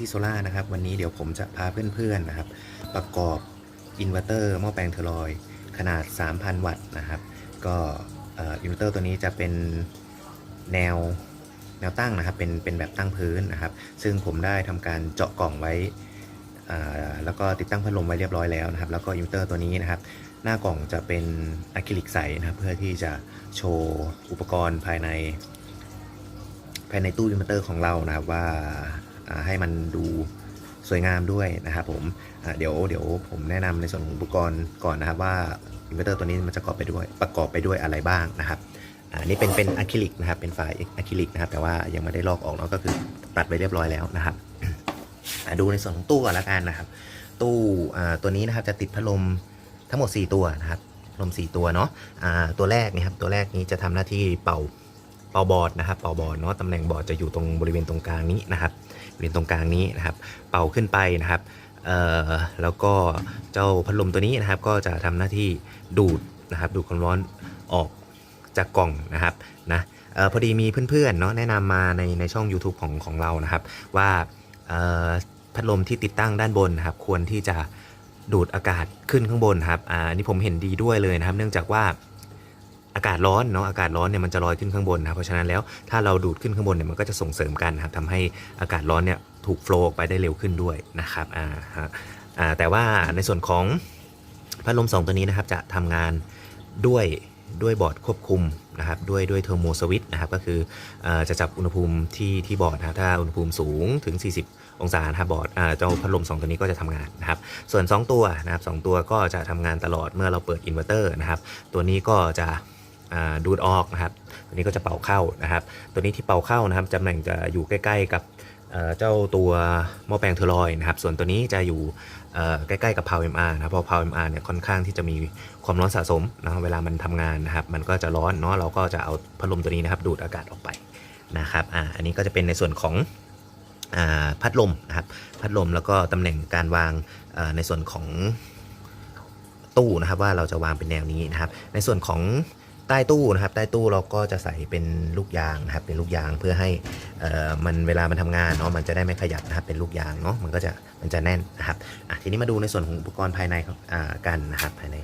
มาพบกับ Easy Solar นะครับ วันนี้เดี๋ยวผมจะพาเพื่อนๆนะครับ ประกอบอินเวอร์เตอร์หม้อแปลงเทอรอยขนาด 3,000 วัตต์นะครับ ก็อินเวอร์เตอร์ตัวนี้จะเป็นแนวแนวตั้งนะครับ เป็นเป็นแบบตั้งพื้นนะครับ ซึ่งผมได้ทำการเจาะกล่องไว้ แล้วก็ติดตั้งพัดลมไว้เรียบร้อยแล้วนะครับ แล้วก็อินเวอร์เตอร์ตัวนี้นะครับ หน้ากล่องจะเป็นอะคริลิกใสนะครับ เพื่อที่จะโชว์อุปกรณ์ภายในภายในตู้อินเวอร์เตอร์ของเรานะครับว่า ให้มันดูสวยงามด้วยนะครับผมเดี๋ยวเดี๋ยวผมแนะนำในส่วนของอุปกรณ์ก่อนนะครับว่าอินเวอร์เตอร์ตัวนี้มันจะประกอบไปด้วยประกอบไปด้วยอะไรบ้างนะครับอันนี้เป็นเป็นอะคริลิกนะครับเป็นฝาอะคริลิกนะครับแต่ว่ายังไม่ได้ลอกออกเนาะก็คือตัดไปเรียบร้อยแล้วนะครับดูในส่วนของตู้ก่อนละกันนะครับ ตู้ตัวนี้นะครับจะติดพัดลมทั้งหมด 4 ตัวนะครับลม 4 ตัวเนาะอ่าตัวแรกนี่ครับตัวแรกนี้จะทำหน้าที่เป่า เป่าบอดนะครับเป่าบอดเนาะตำแหน่งบอดจะอยู่ตรงบริเวณตรงกลางนี้นะครับบริเวณตรงกลางนี้นะครับ เป่าขึ้นไปนะครับแล้วก็เจ้าพัดลมตัวนี้นะครับ ก็จะทำหน้าที่ดูดนะครับดูดความร้อนออกจากกล่องนะครับนะออพอดีมีเพื่อนๆเนาะแนะนำมาในในช่อง YouTube ของของเรานะครับ ว่าพัดลมที่ติดตั้งด้านบนนะครับ ควรที่จะดูดอากาศขึ้นข้างบนครับอ่าอันนี่ผมเห็นดีด้วยเลยนะครับ เนื่องจากว่า อากาศร้อนเนาะอากาศร้อนเนี่ยมันจะลอยขึ้นข้างบนนะครับเพราะฉะนั้นแล้วถ้าเราดูดขึ้นข้างบนเนี่ยมันก็จะส่งเสริมกันนะครับทำให้อากาศร้อนเนี่ยถูกโฟล์ออกไปได้เร็วขึ้นด้วยนะครับอ่าฮะอ่าแต่ว่าในส่วนของพัดลม 2 ตัวนี้นะครับจะทำงานด้วยด้วยบอร์ดควบคุมนะครับด้วยด้วยเทอร์โมสวิตนะครับก็คืออจะจับอุณหภูมิที่ที่บอร์ดนะครับถ้าอุณหภูมิสูงถึง 40 องศาครับบอร์ดเจ้าพัดลม 2 ตัวนี้ก็จะทำงานนะครับส่วน 2 ตัวนะครับสองตัวก็จะทำงานตลอดเมื่อเราเปิดอินเวอร์เตอร์นะครับตัวนี้ก็จะ ดูดออกนะครับ ตัวนี้ก็จะเป่าเข้านะครับ ตัวนี้ที่เป่าเข้านะครับตำแหน่งจะอยู่ใกล้ ๆ กับเจ้าตัวหม้อแปลงเทอรอยนะครับ ส่วนตัวนี้จะอยู่ใกล้ๆกับ Power MR นะครับเพราะ Power MR เนี่ยค่อนข้างที่จะมีความร้อนสะสมนะเวลามันทำงานนะครับ มันก็จะร้อนเนาะเราก็จะเอาพัดลมตัวนี้นะครับ ดูดอากาศออกไปนะครับอ่าอันนี้ก็จะเป็นในส่วนของอพัดลมนะครับ พัดลมแล้วก็ตำแหน่งการวางในส่วนของตู้นะครับว่าเราจะวางเป็นแนวนี้นะครับ ในส่วนของ ใต้ตู้นะครับ ใต้ตู้เราก็จะใส่เป็นลูกยางนะครับ เป็นลูกยางเพื่อให้มันเวลามันทำงานเนาะมันจะได้ไม่ขยับนะครับเป็นลูกยางเนาะมันก็จะมันจะแน่นนะครับทีนี้มาดูในส่วนของอุปกรณ์ภายในกันนะครับภายใน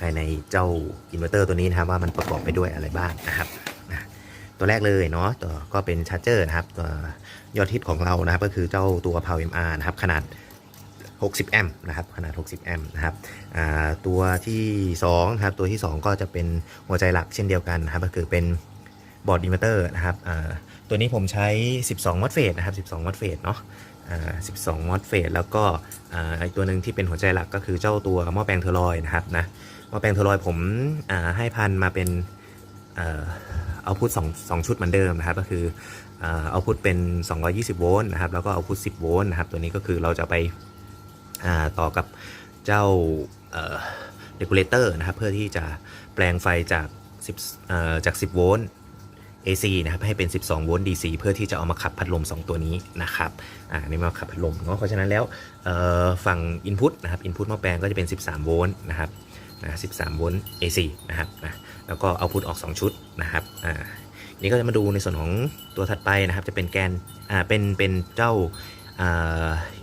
ภายในเจ้าอินเวอร์เตอร์ตัวนี้นะครับว่ามันประกอบไปด้วยอะไรบ้างนะครับตัวแรกเลยเนาะตัวก็เป็นชาร์จเจอร์นะครับตัวยอดฮิตของเรานะครับก็คือเจ้าตัว Power MR นะครับขนาด 60 แอมป์นะครับขนาด 60 แอมป์นะครับตัวที่2นะครับตัวที่ 2 ก็จะเป็นหัวใจหลักเช่นเดียวกันนะครับก็คือเป็นบอร์ดอินเวอร์เตอร์นะครับตัวนี้ผมใช้ 12 วัตต์เฟสนะครับ 12 วัตต์เฟสเนาะ12 วัตต์เฟสแล้วก็อีกตัวหนึ่งที่เป็นหัวใจหลักก็คือเจ้าตัวหม้อแปลงเทอร์ลอยนะครับนะหม้อแปลงเทอร์ลอยผมให้พันมาเป็นเอาพุทสองสองชุดเหมือนเดิมนะครับก็คือเอาพุทเป็น 220 โวลต์นะครับแล้วก็เอาพุท10 โวลต์นะครับตัวนี้ก็คือเราจะไป ต่อกับเจ้าเดกูเลเตอร์นะครับ เพื่อที่จะแปลงไฟจาก10จาก 10 โวลต์ AC นะครับให้เป็น 12 โวลต์ DC เพื่อที่จะเอามาขับพัดลม 2 ตัวนี้นะครับอ่านี่มาขับพัดลมเนาะเพราะฉะนั้นแล้วฝั่ง Input นะครับ Input หม้อแปลงก็จะเป็น 13 โวลต์นะครับนะ13 โวลต์ AC นะครับนะแล้วก็ Output ออก 2 ชุดนะครับอ่านี่ก็จะมาดูในส่วนของตัวถัดไปนะครับ จะเป็นแกนอ่าเป็นเป็นเจ้า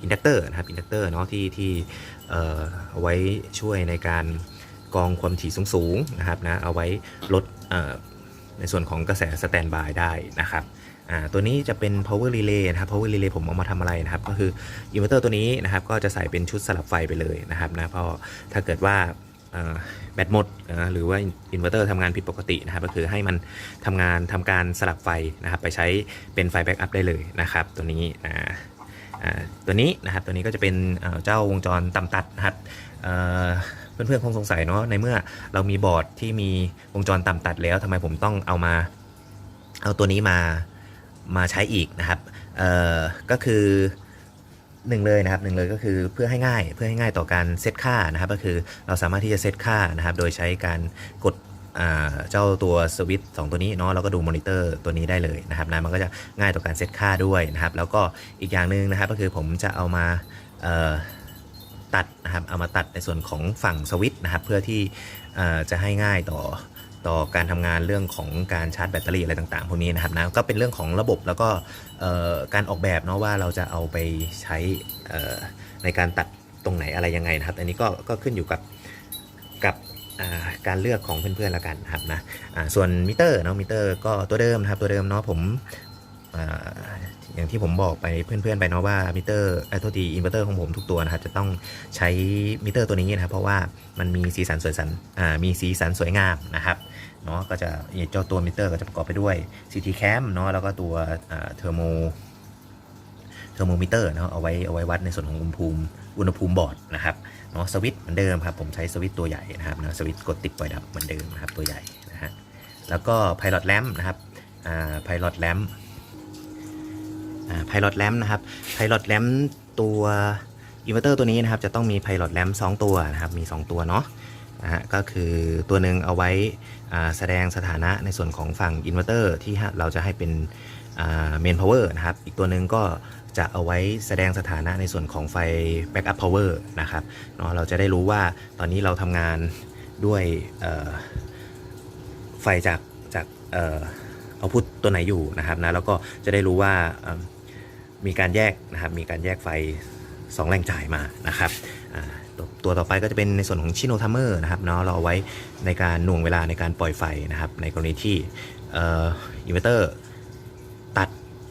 อินดักเตอร์นะครับอินดักเตอร์เนาะที่ที่เอาไว้ช่วยในการกรองความถี่สูงๆนะครับนะเอาไว้ลดในส่วนของกระแสสแตนบายได้นะครับตัวนี้จะเป็น power relay นะครับ power relay ผมเอามาทำอะไรนะครับ ก็คืออินเวอร์เตอร์ตัวนี้นะครับ ก็จะใส่เป็นชุดสลับไฟไปเลยนะครับนะเพราะถ้าเกิดว่าแบตหมดนะหรือว่าอินเวอร์เตอร์ทำงานผิดปกตินะครับ ก็คือให้มันทำงานทำการสลับไฟนะครับ ไปใช้เป็นไฟแบ็กอัพได้เลยนะครับ ตัวนี้นะ ตัวนี้นะครับตัวนี้ก็จะเป็นเจ้าวงจรต่ำตัดนะครับเอ่อเพื่อนๆคงสงสัยเนาะในเมื่อเรามีบอร์ดที่มีวงจรต่ำตัดแล้วทำไมผมต้องเอามาเอาตัวนี้มามาใช้อีกนะครับก็คือหนึ่งเลยนะครับหนึ่งเลยก็คือเพื่อให้ง่ายเพื่อให้ง่ายต่อการเซตค่านะครับ ก็คือเราสามารถที่จะเซตค่านะครับ โดยใช้การกด เจ้าตัวสวิตช์สตัวนี้เนาะแล้วก็ดูมอนิเตอร์ตัวนี้ได้เลยนะครับนะมันก็จะง่ายต่อการเซตค่าด้วยนะครับ แล้วก็อีกอย่างหนึ่งนะครับก็คือผมจะเอามาตัดนะครับเอามาตัดในส่วนของฝั่งสวิตช์นะครับ เพื่อที่จะให้ง่ายต่อต่อการทำงานเรื่องของการชาร์จแบตเตอรี่อะไรต่างๆพวกนี้นะครับนะก็เป็นเรื่องของระบบแล้วก็การออกแบบเนาะว่าเราจะเอาไปใช้ในการตัดตรงไหนอะไรยังไงนะครับ อันนี้ก็ก็ขึ้นอยู่กับกับ การเลือกของเพื่อนๆและกันนะครับนะส่วนมิเตอร์เนาะมิเตอร์ก็ตัวเดิมนะครับตัวเดิมเนาะผมอย่างที่ผมบอกไปเพื่อนๆไปเนาะว่ามิเตอร์ไอ้โทษทีอินเวอร์เตอร์ของผมทุกตัวนะครับจะต้องใช้มิเตอร์ตัวนี้นะครับเพราะว่ามันมีสีสันสวยสันมีสีสันสวยงามนะครับเนาะก็จะเจ้าตัวมิเตอร์ก็จะประกอบไปด้วย CT cam เนาะแล้วก็ตัวเทอร์โมเทอร์โมมิเตอร์เนาะเอาไว้เอาไว้วัดในส่วนของอุณหภูมิ อุณหภูมิบอร์ดนะครับเนาะสวิตช์เหมือนเดิมครับผมใช้สวิตช์ตัวใหญ่นะครับนะสวิตช์กดติดปล่อยดับเหมือนเดิมนะครับตัวใหญ่นะฮะแล้วก็ Pilot Lamp นะครับอ่า Pilot Lamp อ่า Pilot Lamp นะครับ Pilot Lamp ตัวอินเวอร์เตอร์ตัวนี้นะครับจะต้องมี Pilot Lamp 2 ตัวนะครับมี 2 ตัวเนาะนะฮะก็คือตัวหนึ่งเอาไว้อ่าแสดงสถานะในส่วนของฝั่งอินเวอร์เตอร์ที่เราจะให้เป็นเมนพาวเวอร์นะครับ อีกตัวหนึ่งก็ จะเอาไว้แสดงสถานะในส่วนของไฟ Backup Power นะครับเนาะเราจะได้รู้ว่าตอนนี้เราทำงานด้วยไฟจากจากเอาพุทตัวไหนอยู่นะครับนะแล้วก็จะได้รู้ว่ามีการแยกนะครับมีการแยกไฟ 2 แรงจ่ายมานะครับตัวต่อไปก็จะเป็นในส่วนของชิโนทัมเมอร์นะครับเนาะเราเอาไว้ในการหน่วงเวลาในการปล่อยไฟนะครับในกรณีที่อินเวอร์เตอร์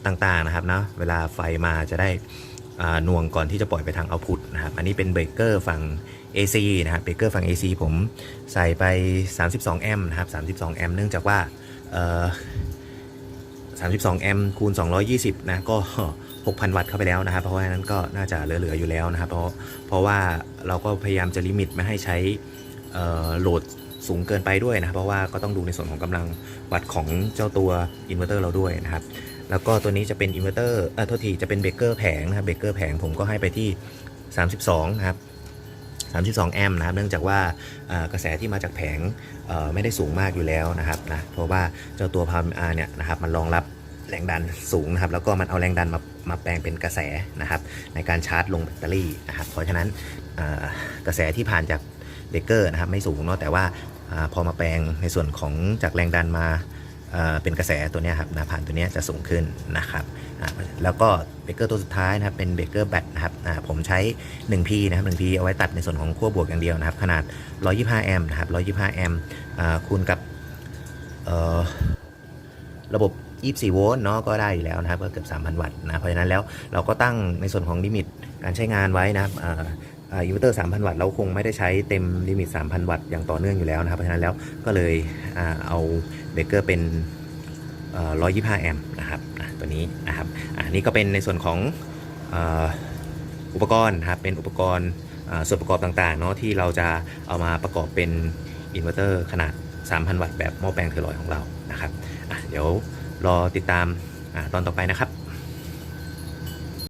ต่างๆนะครับเนาะเวลาไฟมาจะได้หน่วงก่อนที่จะปล่อยไปทางเอาพุตนะครับ อันนี้เป็นเบรกเกอร์ฝั่ง AC นะครับเบรกเกอร์ฝั่ง AC ผมใส่ไป 32 แอมป์นะครับ32 แอมป์เนื่องจากว่าเอ่อ32 แอมป์คูณ 220 นะก็ 6,000 วัตต์เข้าไปแล้วนะครับ เพราะว่านั้นก็น่าจะเหลือ ๆ อยู่แล้วนะครับ เพราะเพราะว่าเราก็พยายามจะลิมิตไม่ให้ใช้โหลดสูงเกินไปด้วยนะครับเพราะว่าก็ต้องดูในส่วนของกำลังวัตต์ของเจ้าตัวอินเวอร์เตอร์เราด้วยนะครับ แล้วก็ตัวนี้จะเป็นอินเวอร์เตอร์เออโทษทีจะเป็นเบรกเกอร์แผงนะครับเบรกเกอร์แผงผมก็ให้ไปที่ 32นะครับ32 แอมป์นะครับ เนื่องจากว่ากระแสที่มาจากแผงเอ่อไม่ได้สูงมากอยู่แล้วนะครับนะเพราะว่าเจ้าตัวพามอาเนี่ยนะครับมันรองรับแรงดันสูงนะครับ แล้วก็มันเอาแรงดันมามาแปลงเป็นกระแสนะครับ ในการชาร์จลงแบตเตอรี่นะครับ เพราะฉะนั้นอ่ากระแสที่ผ่านจากเบรกเกอร์นะครับไม่สูงเนาะแต่ว่าอาพอมาแปลงในส่วนของจากแรงดันมา เป็นกระแสตัวนี้ครับนะผ่านตัวนี้จะสูงขึ้นนะครับแล้วก็เบรกเกอร์ตัวสุดท้ายนะครับเป็นเบรกเกอร์แบตนะครับผมใช้ 1P นะครับ 1P เอาไว้ตัดในส่วนของขั้วบวกอย่างเดียวนะครับ ขนาด 125 แอมป์นะครับ 125 แอมป์คูณกับระบบ 24 โวลต์เนาะก็ได้อยู่แล้วนะครับก็เกือบ 3,000 วัตต์นะเพราะฉะนั้นแล้วเราก็ตั้งในส่วนของลิมิตการใช้งานไว้นะครับ อินเวอร์เตอร์3,000 วัตต์เราคงไม่ได้ใช้เต็มลิมิต 3,000 วัตต์อย่างต่อเนื่องอยู่แล้วนะครับ เพราะฉะนั้นแล้วก็เลยอเอาเบรกเกอร์เป็น 125 แอมป์นะครับตัวนี้นะครับอ่านี่ก็เป็นในส่วนของอ,อุปกรณ์นะครับเป็นอุปกรณ์ส่วนประกอบต่างๆเนาะที่เราจะเอามาประกอบเป็นอินเวอร์เตอร์ขนาด 3,000 วัตต์แบบหม้อแปลงเทอร์ลอยของเรานะครับเดี๋ยวรอติดตามอตอนต่อไปนะครับ